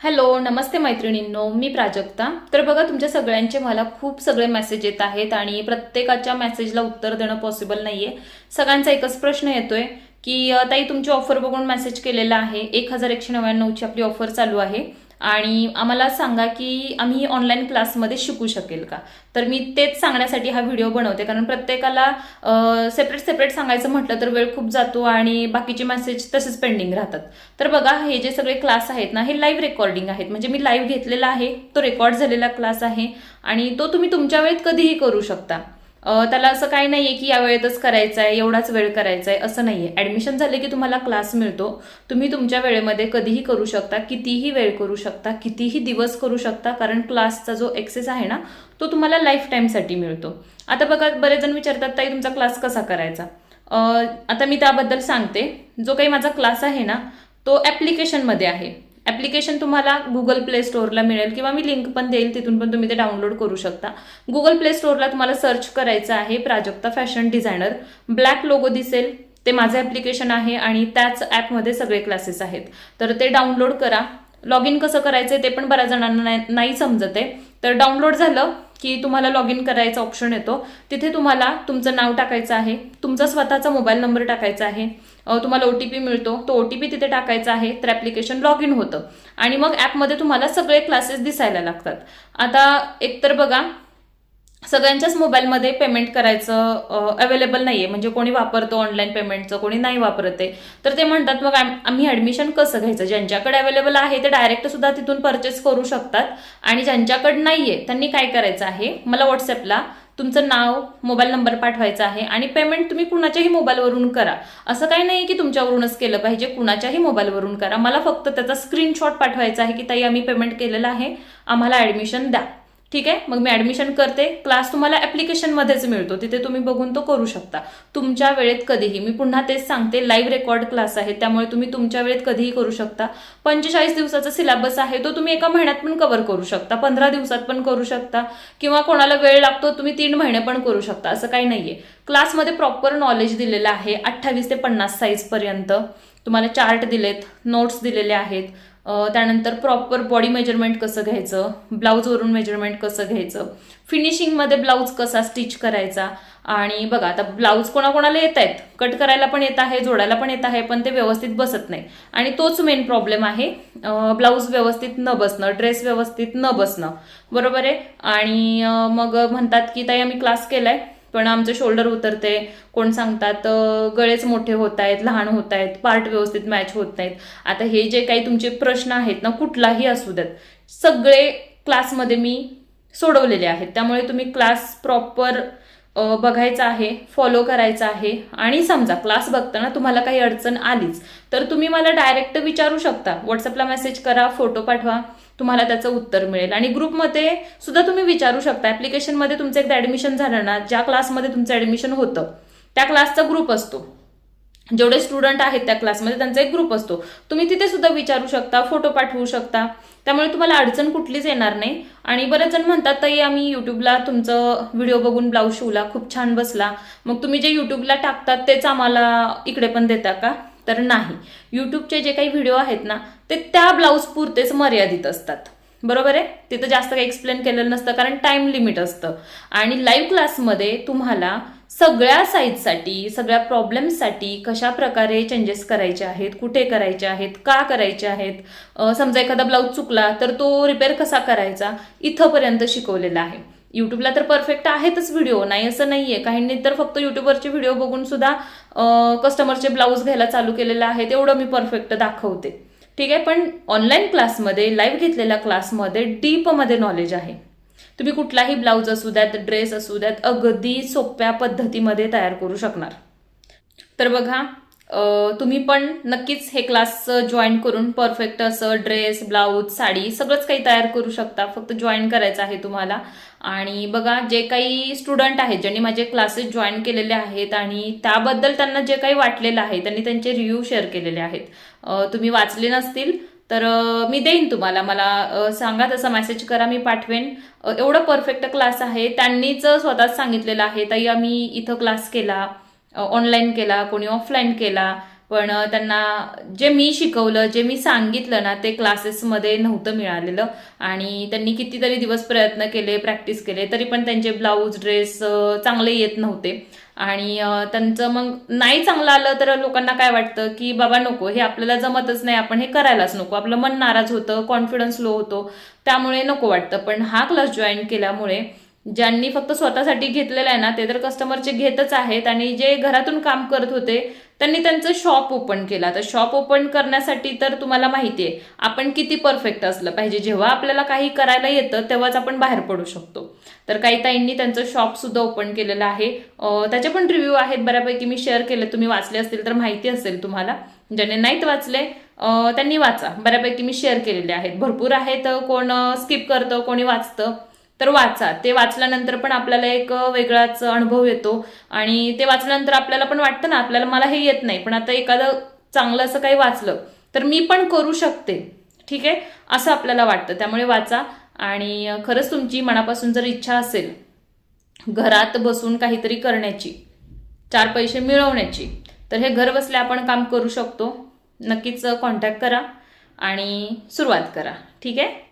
Hello नमस्ते मैत्रिणींनो मी प्राजक्ता. तर बघा तुमच्या सगळ्यांचे मला खूप सगळे मेसेज येत आहेत आणि प्रत्येकाच्या मेसेजला उत्तर देणं पॉसिबल नाहीये. सगळ्यांचा एकच प्रश्न येतोय की ताई तुमची ऑफर बघून मेसेज केलेला आहे. एक हजार एकशे नव्याण्णवची आपली ऑफर चालू आहे. आणि आम्हाला सांगा की आम्ही ऑनलाईन क्लासमध्ये शिकू शकेल का? तर मी तेच सांगण्यासाठी हा व्हिडिओ बनवते. कारण प्रत्येकाला सेपरेट सेपरेट सांगायचं म्हटलं तर वेळ खूप जातो आणि बाकीचे मेसेज तसेच पेंडिंग राहतात. तर बघा हे जे सगळे क्लास आहेत ना हे लाईव्ह रेकॉर्डिंग आहेत. म्हणजे मी लाईव्ह घेतलेला आहे तो रेकॉर्ड झालेला क्लास आहे आणि तो तुम्ही तुमच्या वेळेत कधीही करू शकता. त्याला असं काही नाही आहे की या वेळेतच करायचं आहे एवढाच वेळ करायचा आहे असं नाही आहे ॲडमिशन झाले की तुम्हाला क्लास मिळतो. तुम्ही तुमच्या वेळेमध्ये कधीही करू शकता कितीही वेळ करू शकता कितीही दिवस करू शकता कारण क्लासचा जो एक्सेस आहे ना तो तुम्हाला लाईफ टाईमसाठी मिळतो. आता बघा बरेच जण विचारतात ताई तुमचा क्लास कसा करायचा? आता मी त्याबद्दल सांगते. जो काही माझा क्लास आहे ना तो ॲप्लिकेशनमध्ये आहे. ॲप्लिकेशन तुम्हाला गुगल प्ले स्टोअरला मिळेल किंवा मी लिंक पण देईल तिथून पण तुम्ही ते डाउनलोड करू शकता. गुगल प्ले स्टोअरला तुम्हाला सर्च करायचं आहे Prajakta fashion designer black logo दिसेल ते माझं ॲप्लिकेशन आहे आणि त्याच ॲपमध्ये सगळे क्लासेस आहेत. तर ते डाउनलोड करा. लॉग इन कसं करायचं ते पण बऱ्याच जणांना नाही- नाही समजत आहे. तर डाउनलोड झालं की तुम्हाला लॉग इन करायचा ऑप्शन येतो. तिथे तुम्हाला तुमचं नाव टाकायचं आहे. तुमचा स्वतःचा मोबाईल नंबर टाकायचा आहे. तुम्हाला ओ टी पी मिळतो. तो ओ टी पी तिथे टाकायचा आहे. तर ॲप्लिकेशन लॉग इन होतं. आणि मग ॲपमध्ये तुम्हाला सगळे क्लासेस दिसायला लागतात. आता एकतर बघा सगळ्यांच्याच मोबाईलमध्ये पेमेंट करायचं अवेलेबल नाही आहे म्हणजे कोणी वापरतो ऑनलाईन पेमेंटचं कोणी नाही वापरत आहे. तर ते म्हणतात मग आम्ही ॲडमिशन कसं घ्यायचं? ज्यांच्याकडे अवेलेबल आहे ते डायरेक्ट सुद्धा तिथून परचेस करू शकतात. आणि ज्यांच्याकडे नाही आहे त्यांनी काय करायचं आहे? मला व्हॉट्सअपला तुमचं नाव मोबाईल नंबर पाठवायचा आहे आणि पेमेंट तुम्ही कुणाच्याही मोबाईलवरून करा. असं काही नाही की तुमच्यावरूनच केलं पाहिजे. कुणाच्याही मोबाईलवरून करा. मला फक्त त्याचा स्क्रीनशॉट पाठवायचा आहे की ताई आम्ही पेमेंट केलेलं आहे. आम्हाला ॲडमिशन द्या. ठीक आहे? मग मी ॲडमिशन करते. क्लास तुम्हाला ॲप्लिकेशनमध्येच मिळतो. तिथे तुम्ही बघून तो करू शकता. तुमच्या वेळेत कधीही. मी पुन्हा तेच सांगते. लाईव्ह रेकॉर्ड क्लास आहे. त्यामुळे तुम्ही तुमच्या वेळेत कधीही करू शकता. पंचेचाळीस दिवसाचा सिलेबस आहे. तो तुम्ही एका महिन्यात पण कव्हर करू शकता. पंधरा दिवसात पण करू शकता. किंवा कोणाला वेळ लागतो तुम्ही तीन महिने पण करू शकता. असं काही नाहीये. क्लासमध्ये प्रॉपर नॉलेज दिलेलं आहे. अठ्ठावीस ते पन्नास साईजपर्यंत तुम्हाला चार्ट दिलेत. नोट्स दिलेले आहेत. त्यानंतर प्रॉपर बॉडी मेजरमेंट कसं घ्यायचं? ब्लाऊजवरून मेजरमेंट कसं घ्यायचं? फिनिशिंगमध्ये ब्लाऊज कसा स्टिच करायचा? आणि बघा आता ब्लाऊज कोणाकोणाला येत आहेत? कट करायला पण येत आहे जोडायला पण येत आहे पण ते व्यवस्थित बसत नाही. आणि तोच मेन प्रॉब्लेम आहे ब्लाऊज व्यवस्थित न बसणं ड्रेस व्यवस्थित न बसणं. बरोबर आहे? आणि मग म्हणतात की ताई आम्ही क्लास केलाय. पण आमचं शोल्डर उतरते. कोण सांगतात गळेच मोठे होत आहेत लहान होत आहेत पार्ट व्यवस्थित मॅच होत नाहीत आता हे जे काही तुमचे प्रश्न आहेत ना कुठलाही असू देत सगळे क्लासमध्ये मी सोडवलेले आहेत. त्यामुळे तुम्ही क्लास प्रॉपर बघायचा आहे फॉलो करायचा आहे. आणि समजा क्लास बघताना तुम्हाला काही अडचण आलीच तर तुम्ही मला डायरेक्ट विचारू शकता. व्हॉट्सअपला मेसेज करा फोटो पाठवा. तुम्हाला त्याचं उत्तर मिळेल. आणि ग्रुपमध्ये सुद्धा तुम्ही विचारू शकता. ॲप्लिकेशनमध्ये तुमचं एकदा ॲडमिशन झालं ना ज्या क्लासमध्ये तुमचं ॲडमिशन होतं त्या क्लासचा ग्रुप असतो. जेवढे स्टुडंट आहेत त्या क्लासमध्ये त्यांचा एक ग्रुप असतो. तुम्ही तिथे सुद्धा विचारू शकता फोटो पाठवू शकता. त्यामुळे तुम्हाला अडचण कुठलीच येणार नाही. आणि बरेच जण म्हणतात ताई आम्ही यूट्यूबला तुमचं व्हिडिओ बघून ब्लाऊज शिवला खूप छान बसला. मग तुम्ही जे यूट्यूबला टाकतात तेच आम्हाला इकडे पण देता का? तर नाही. यूट्यूबचे जे काही व्हिडिओ आहेत ना ते त्या ब्लाऊज पुरतेच मर्यादित असतात. बरोबर आहे? तिथं जास्त काही एक्सप्लेन केलेलं नसतं कारण टाइम लिमिट असतं. आणि लाईव्ह क्लासमध्ये तुम्हाला सगळ्या साईजसाठी सगळ्या प्रॉब्लेमसाठी कशा प्रकारे चेंजेस करायचे आहेत कुठे करायचे आहेत का करायचे आहेत समजा एखादा ब्लाऊज चुकला तर तो रिपेअर कसा करायचा इथंपर्यंत शिकवलेला आहे. यूट्यूबला तर परफेक्ट आहेतच व्हिडिओ नाही असं नाही आहे काहींनी तर फक्त यूट्यूबवरचे व्हिडिओ बघून सुद्धा कस्टमरचे ब्लाऊज घ्यायला चालू केलेलं आहे. तेवढं मी परफेक्ट दाखवते. ठीक आहे? पण ऑनलाईन क्लासमध्ये लाईव्ह घेतलेल्या क्लासमध्ये डीपमध्ये नॉलेज आहे. तुम्ही कुठलाही ब्लाऊज असू द्यात ड्रेस असू द्यात अगदी सोप्या पद्धतीमध्ये तयार करू शकणार. तर बघा तुम्ही पण नक्कीच हे क्लास जॉईन करून परफेक्ट असं ड्रेस ब्लाऊज साडी सगळंच काही तयार करू शकता. फक्त जॉईन करायचं आहे तुम्हाला. आणि बघा जे काही स्टुडंट आहेत ज्यांनी माझे क्लासेस जॉईन केलेले आहेत आणि त्याबद्दल त्यांना जे काही वाटलेलं आहे त्यांनी त्यांचे रिव्ह्यू शेअर केलेले आहेत. तुम्ही वाचले नसतील तर मी देईन तुम्हाला. मला सांगा तसा मेसेज करा मी पाठवेन. एवढं परफेक्ट क्लास आहे. त्यांनीच स्वतःच सांगितलेलं आहे ताई आम्ही इथं क्लास केला. ऑनलाईन केला कोणी ऑफलाईन केला. पण त्यांना जे मी शिकवलं जे मी सांगितलं ना ते क्लासेसमध्ये नव्हतं मिळालेलं. आणि त्यांनी कितीतरी दिवस प्रयत्न केले प्रॅक्टिस केले तरी पण त्यांचे ब्लाऊज ड्रेस चांगले येत नव्हते. आणि त्यांचं मग नाही चांगलं आलं तर लोकांना काय वाटतं की बाबा नको हे आपल्याला जमतच नाही आपण हे करायलाच नको. आपलं मन नाराज होतं कॉन्फिडन्स लो होतो. त्यामुळे नको वाटतं. पण हा क्लास जॉईन केल्यामुळे ज्यांनी फक्त स्वतःसाठी घेतलेलं आहे ना ते तर कस्टमरचे घेतच आहेत आणि जे घरातून काम करत होते त्यांनी त्यांचं शॉप ओपन केलं. तर शॉप ओपन करण्यासाठी तर तुम्हाला माहिती आहे आपण किती परफेक्ट असलं पाहिजे. जेव्हा आपल्याला काही करायला येतं तेव्हाच आपण बाहेर पडू शकतो. तर काही ताईंनी त्यांचं शॉप सुद्धा ओपन केलेलं आहे. त्याचे पण रिव्ह्यू आहेत बऱ्यापैकी मी शेअर केले. तुम्ही वाचले असतील तर माहिती असेल तुम्हाला. ज्याने नाहीत वाचले त्यांनी वाचा. बऱ्यापैकी मी शेअर केलेले आहेत. भरपूर आहेत कोण स्किप करतं कोणी वाचतं. तर वाचा. ते वाचल्यानंतर पण आपल्याला एक वेगळाच अनुभव येतो. आणि ते वाचल्यानंतर आपल्याला पण वाटतं ना आपल्याला मला हे येत नाही पण आता एखादं चांगलं असं काही वाचलं तर मी पण करू शकते. ठीक आहे? असं आपल्याला वाटतं. त्यामुळे वाचा. आणि खरंच तुमची मनापासून जर इच्छा असेल घरात बसून काहीतरी करण्याची चार पैसे मिळवण्याची तर हे घर बसल्या आपण काम करू शकतो. नक्कीच कॉन्टॅक्ट करा आणि सुरुवात करा. ठीक आहे?